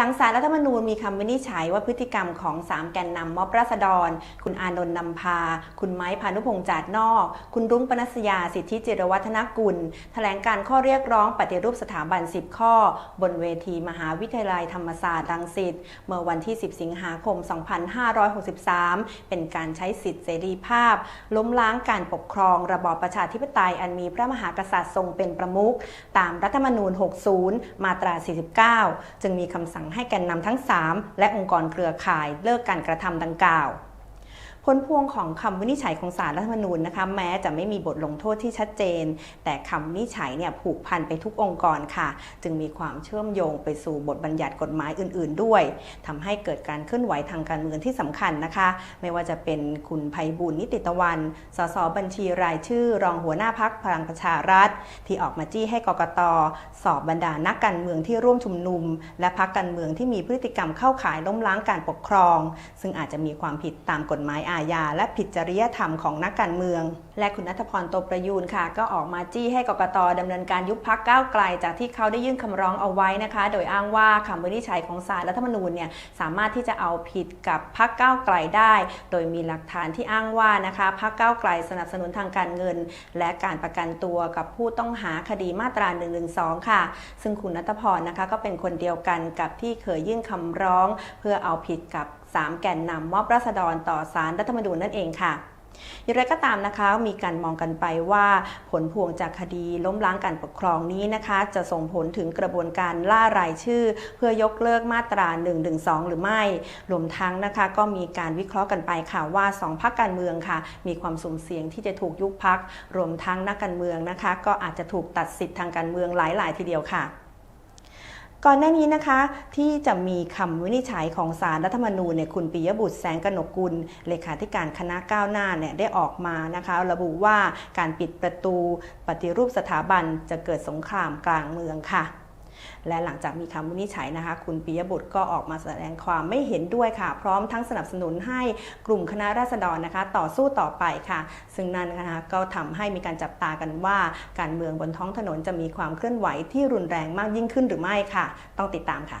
หลังสารรัฐธรรมนูญมีคำวินิจฉัยว่าพฤติกรรมของ 3 แกนนำม็อบราษฎร คุณอานนท์นำพา คุณไม้พานุพงษ์จาดนอก คุณรุ้งปนัสยาสิทธิจิรวัฒนกุล แถลงการข้อเรียกร้องปฏิรูปสถาบัน 10 ข้อ บนเวทีมหาวิทยาลัยธรรมศาสตร์รังสิตเมื่อวันที่ 10 สิงหาคม 2563 เป็นการใช้สิทธิเสรีภาพ ล้มล้างการปกครอง ระบอบประชาธิปไตยอันมีพระมหากษัตริย์ทรงเป็นประมุขตามรัฐธรรมนูญ 60 มาตรา 49 จึงมีคำสั่งให้แกนนำทั้ง 3 และองค์กรเครือข่ายเลิกการกระทำดังกล่าว ผลพวงของคำวินิจฉัยของศาลรัฐธรรมนูญนะคะแม้จะไม่มีบทลงโทษที่ชัดเจน แต่คำวินิจฉัยเนี่ยผูกพันไปทุกองค์กรค่ะ จึงมีความเชื่อมโยงไปสู่บทบัญญัติกฎหมายอื่น ๆ ด้วยทำให้เกิดการเคลื่อนไหวทางการเมืองที่สำคัญนะคะ ไม่ว่าจะเป็นคุณไพบูลย์นิติตะวัน สสบัญชีรายชื่อ รองหัวหน้าพักพลังประชารัฐ ที่ออกมาจี้ให้กกตสอบบรรดานักการเมืองที่ร่วมชุมนุม และพักการเมืองที่มีพฤติกรรมเข้าข่ายล้มล้างการปกครอง ซึ่งอาจจะมีความผิดตามกฎหมายอาญาและผิดจริยธรรมของนักการเมือง และคุณนัทพรโตประยูนค่ะ ก็ออกมาจี้ให้กกตดำเนินการยุบพักก้าวไกล จากที่เขาได้ยื่นคำร้องเอาไว้นะคะ โดยอ้างว่าคำวินิจฉัยของศาลรัฐธรรมนูญเนี่ยสามารถที่จะเอาผิดกับพักก้าวไกลได้ โดยมีหลักฐานที่อ้างว่านะคะพักก้าวไกลสนับสนุนทางการเงิน และการประกันตัวกับผู้ต้องหาคดีมาตรา1นึค่ะ ซึ่งคุณนัทพรนะคะก็เป็นคนเดียวกันกับที่เคยยื่นคำร้อง เพื่อเอาผิดกับ3 แกนนำมอบราษฎรต่อสารรัฐธรรมนูญนั่นเองค่ะอย่างไรก็ตามนะคะ มีการมองกันไปว่าผลพวงจากคดีล้มล้างการปกครองนี้นะคะ จะส่งผลถึงกระบวนการล่ารายชื่อ เพื่อยกเลิกมาตรา1 1 2หรือไม่รวมทั้งนะคะ ก็มีการวิเคราะห์กันไปค่ะว่า 2พักการเมืองค่ะ มีความสุ่มเสี่ยงที่จะถูกยุบพักรวมทั้งนักการเมืองนะคะ ก็อาจจะถูกตัดสิทธิ์ทางการเมืองหลายๆ ทีเดียวค่ะ ก่อนหน้านี้นะคะที่จะมีคำวินิจฉัยของสารรัฐธรรมนูญเนี่ยคุณปิยบุตรแสงกนกุลเลขาธิการคณะก้าวหน้าเนี่ยได้ออกมานะคะ ระบุว่าการปิดประตูปฏิรูปสถาบันจะเกิดสงครามกลางเมืองค่ะ และหลังจากมีคำวินิจฉัยนะคะ คุณปิยบุตรก็ออกมาแสดงความไม่เห็นด้วยค่ะ พร้อมทั้งสนับสนุนให้กลุ่มคณะราษฎรนะคะ ต่อสู้ต่อไปค่ะ ซึ่งนั่นนะคะก็ทำให้มีการจับตากันว่า การเมืองบนท้องถนนจะมีความเคลื่อนไหวที่รุนแรงมากยิ่งขึ้นหรือไม่ค่ะ ต้องติดตามค่ะ